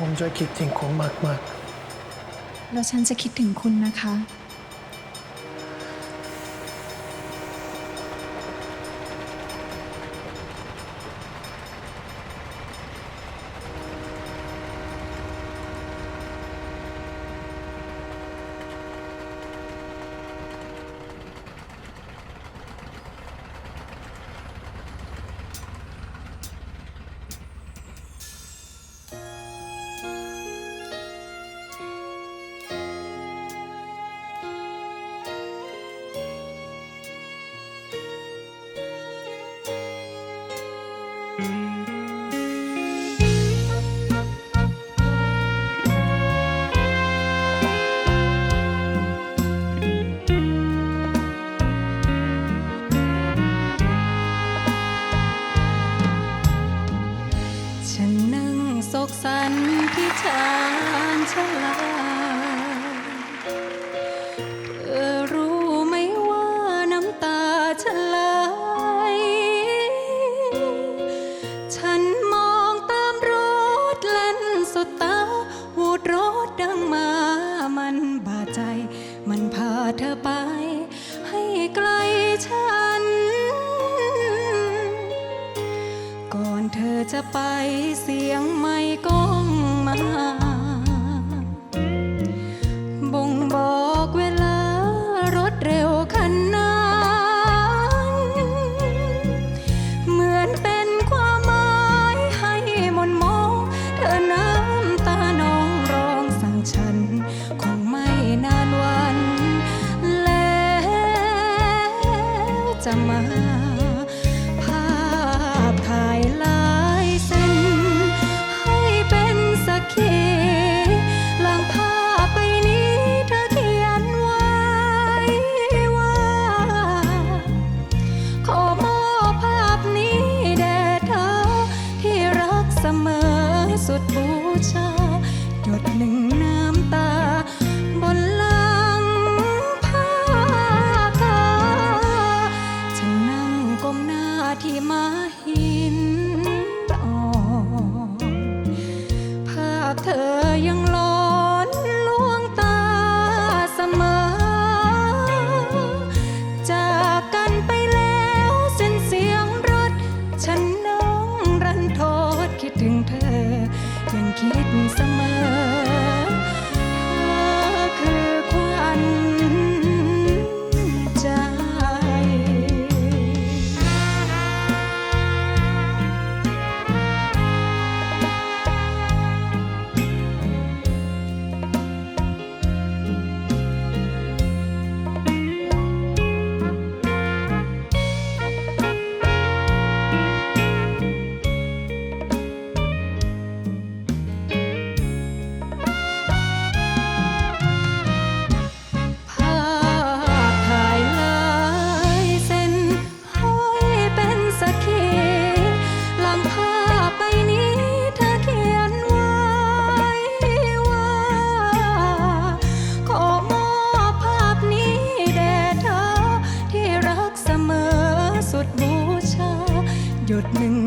ผมจะคิดถึงคุณมากๆ แล้วฉันจะคิดถึงคุณนะคะ จ มันพาเธอไป ให้ไกลฉัน ก่อนเธอจะไปเสียงไม่ก้องมาบ่งบอก amar. หยดหนึ่ง